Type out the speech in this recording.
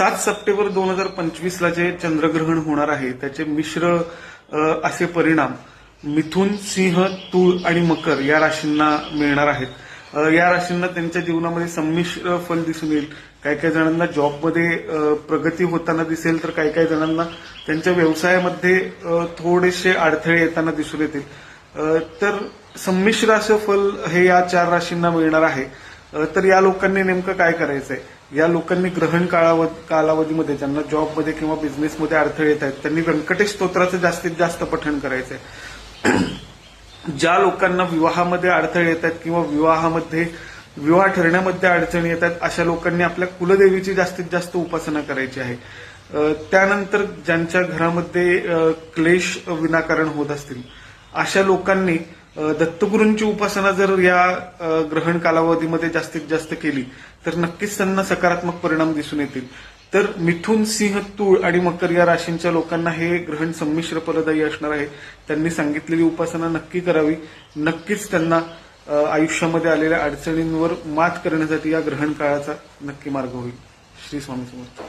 सात सप्टेंबर दोन हजार पंचवीसला जे चंद्रग्रहण होणार आहे त्याचे मिश्र असे परिणाम मिथुन सिंह तूळ आणि मकर या राशींना मिळणार आहेत. या राशींना त्यांच्या जीवनामध्ये संमिश्र फल दिसून येईल. काही काही जणांना जॉबमध्ये प्रगती होताना दिसेल तर काही काही जणांना त्यांच्या व्यवसायामध्ये थोडेसे अडथळे येताना दिसून येतील. तर संमिश्र असं फल हे या चार राशींना मिळणार आहे. तर या लोकांनी नेमकं काय करायचंय? या लोकांनी ग्रहण काळाव कालावधीमध्ये ज्यांना जॉबमध्ये किंवा बिझनेसमध्ये अडथळे येत आहेत त्यांनी व्यंकटेश स्तोत्राचं जास्तीत जास्त पठण करायचंय. ज्या लोकांना विवाहामध्ये अडथळे येत आहेत किंवा विवाहामध्ये विवाह ठरण्यामध्ये अडचणी येत आहेत अशा लोकांनी आपल्या कुलदेवीची जास्तीत जास्त उपासना करायची आहे. त्यानंतर ज्यांच्या घरामध्ये क्लेश विनाकारण होत असतील अशा लोकांनी दत्तगुरूंची उपासना जर या ग्रहण कालावधीमध्ये जास्तीत जास्त केली तर नक्कीच त्यांना सकारात्मक परिणाम दिसून येतील. तर मिथुन सिंह तूळ आणि मकर या राशींच्या लोकांना हे ग्रहण संमिश्र फलदायी असणार आहे. त्यांनी सांगितलेली उपासना नक्की करावी. नक्कीच त्यांना आयुष्यामध्ये आलेल्या अडचणींवर मात करण्यासाठी या ग्रहण काळाचा नक्की मार्ग होईल. श्री स्वामी समर्थ.